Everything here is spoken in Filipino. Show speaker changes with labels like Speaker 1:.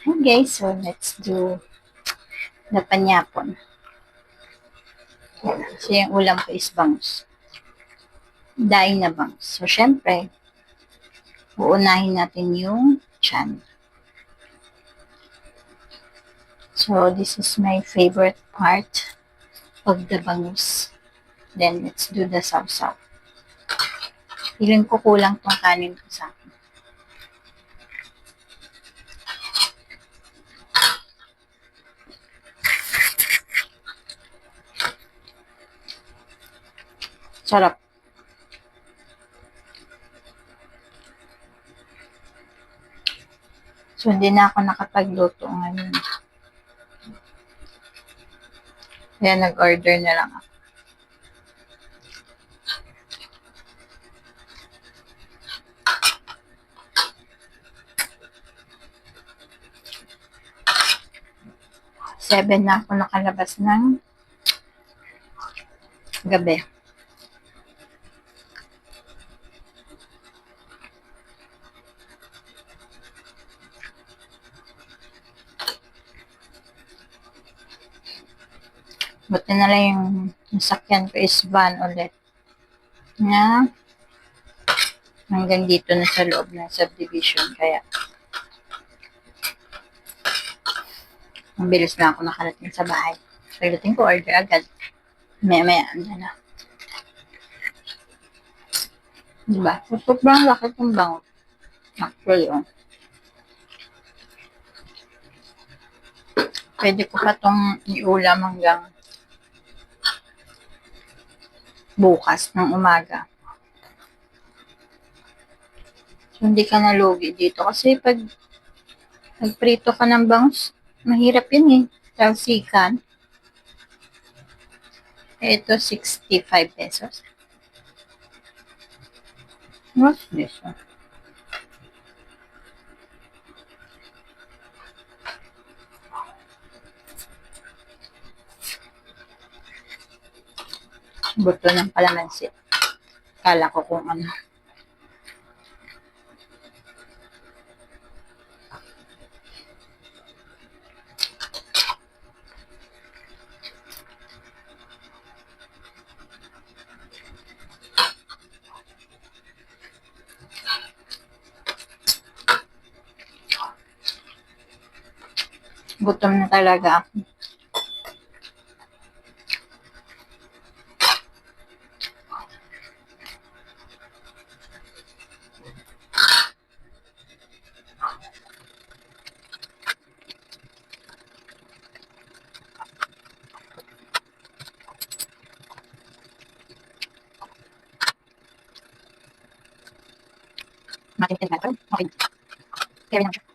Speaker 1: Okay, so let's do the panyapon. So, yung ulam ko is bangus. Daing na bangus. So, syempre, uunahin natin yung chan. So, this is my favorite part of the bangus. Then, let's do the sausaw. Feeling ko kulang tong kanin ko sa Sarap. So, hindi na ako nakapagluto ngayon. Kaya nag-order na lang ako. Seven na ako nakalabas ng gabi. Buti na lang yung nasakyan ko is van ulit. Na hanggang dito na sa loob ng subdivision. Kaya ang bilis na ako nakarating sa bahay. Pagdating ko, order agad. Maya maya, anda na. Diba? So, sobrang laki ng bangot. Actually, oh. Pwede ko pa tong iulam hanggang bukas ng umaga. Hindi ka nalugi dito. Kasi pag nagprito ka ng bangus, mahirap yun eh. Talsikan. Ito, 65 pesos. What's this one? Buto ng palamansi. Kala ko kung ano. Gutom na talaga ako. Matin natin Okay. Kaya naman siya.